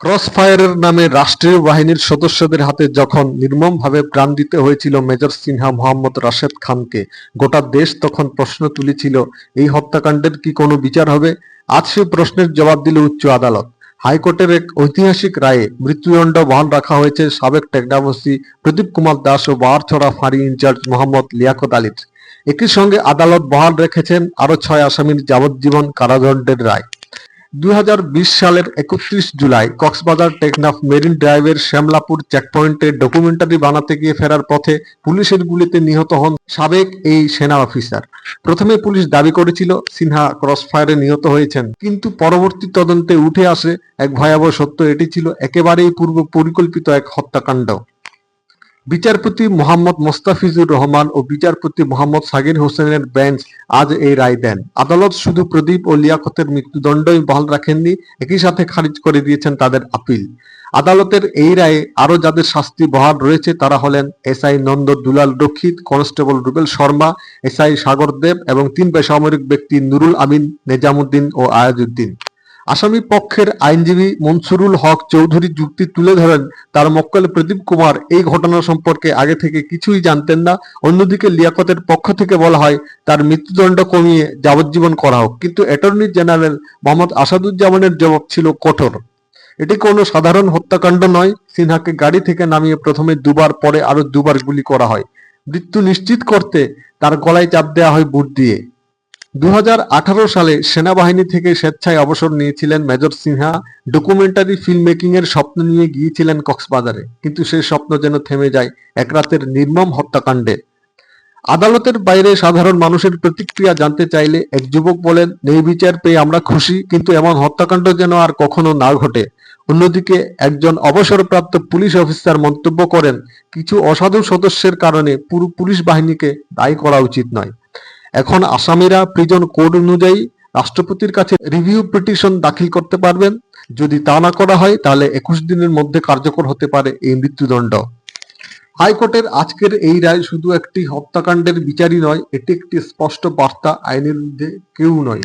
Cross ফায়ারের নামে রাষ্ট্রীয় বাহিনীর সদস্যদের হাতে যখন নির্মমভাবে প্রাণ দিতে হয়েছিল মেজর সিনহা মোহাম্মদ রাশেদ খানকে, গোটা দেশ তখন প্রশ্ন তুলেছিল, এই হত্যাকাণ্ডের কি কোনো বিচার হবে? আজ সে প্রশ্নের জবাব দিল উচ্চ আদালত। হাইকোর্টের এক ঐতিহাসিক রায়ে মৃত্যুদণ্ড বহাল রাখা হয়েছে সাবেক টেকনাফসি প্রদীপ কুমার দাস ও বাহারছড়া ফাঁড়ি ইনচার্জ মোহাম্মদ লিয়াকত আলীর। একই সঙ্গে আদালত বহাল রেখেছেন আরও ছয় আসামির যাবজ্জীবন কারাদণ্ডের রায়। দুই হাজার বিশ সালের একত্রিশ জুলাই কক্সবাজার টেকনাফ মেরিন ড্রাইভের শ্যামলাপুর চেকপয়েন্টে ডকুমেন্টারি বানাতে গিয়ে ফেরার পথে পুলিশের গুলিতে নিহত হন সাবেক এই সেনা অফিসার প্রথমে পুলিশ দাবি করেছিল সিনহা ক্রসফায়ারে নিহত হয়েছেন, কিন্তু পরবর্তী তদন্তে উঠে আসে এক ভয়াবহ সত্য, এটি ছিল একেবারেই পূর্ব পরিকল্পিত এক হত্যাকাণ্ড। বিচারপতি মোহাম্মদ মোস্তাফিজুর রহমান ও বিচারপতি মোহাম্মদ সাগির হোসেনের বেঞ্চ আজ এই রায় দেন। আদালত শুধু প্রদীপ ও লিয়াকতের মৃত্যুদণ্ডই বহাল রাখেননি, একই সাথে খারিজ করে দিয়েছেন তাদের আপিল। আদালতের এই রায়ে আরও যাদের শাস্তি বহাল রয়েছে তারা হলেন SI Nanda Dulal Rakshit, constable Rubel Sharma SI Sagar Deb এবং তিন বেসামরিক ব্যক্তি নুরুল আমিন, নেজামুদ্দিন ও আয়াজউদ্দিন। আসামি পক্ষের আইনজীবী মনসুরুল হক চৌধুরী যুক্তি তুলে ধরেন, তার মক্কেল প্রদীপ কুমার এই ঘটনা সম্পর্কে আগে থেকে কিছুই জানতেন না। অন্যদিকে লিয়াকতের পক্ষ থেকে বলা হয়, তার মৃত্যুদণ্ড কমিয়ে যাবজ্জীবন করা হোক। কিন্তু অ্যাটর্নি জেনারেল মোহাম্মদ আসাদুজ্জামানের জবাব ছিল কঠোর। এটি কোনো সাধারণ হত্যাকাণ্ড নয়। সিনহাকে গাড়ি থেকে নামিয়ে প্রথমে দুবার, পরে আরও দুবার গুলি করা হয়। মৃত্যু নিশ্চিত করতে তার গলায় চাপ দেওয়া হয় বুট দিয়ে। দু হাজার আঠারো সালে সেনাবাহিনী থেকে স্বেচ্ছায় অবসর নিয়েছিলেন major Sinha. Documentary film making এর স্বপ্ন নিয়ে গিয়েছিলেন কক্সবাজারে। কিন্তু সেই স্বপ্ন যেন থেমে যায় এক রাতের নির্মম হত্যাকাণ্ডে। আদালতের বাইরে সাধারণ মানুষের প্রতিক্রিয়া জানতে চাইলে এক যুবক বলেন ন্যায় বিচার পেয়ে আমরা খুশি, কিন্তু এমন হত্যাকাণ্ড যেন আর কখনো না ঘটে। অন্যদিকে একজন অবসরপ্রাপ্ত পুলিশ অফিসার মন্তব্য করেন, কিছু অসাধু সদস্যের কারণে পুরো পুলিশ বাহিনীকে দায়ী করা উচিত নয়। এখন আসামিরা প্রিজন কোড অনুযায়ী রাষ্ট্রপতির কাছে রিভিউ পিটিশন দাখিল করতে পারবেন। যদি তা না করা হয়, তাহলে একুশ দিনের মধ্যে কার্যকর হতে পারে এই মৃত্যুদণ্ড। হাইকোর্টের আজকের এই রায় শুধু একটি হত্যাকাণ্ডের বিচারই নয়, এটি একটি স্পষ্ট বার্তা আইনের মধ্যে কেউ নয়।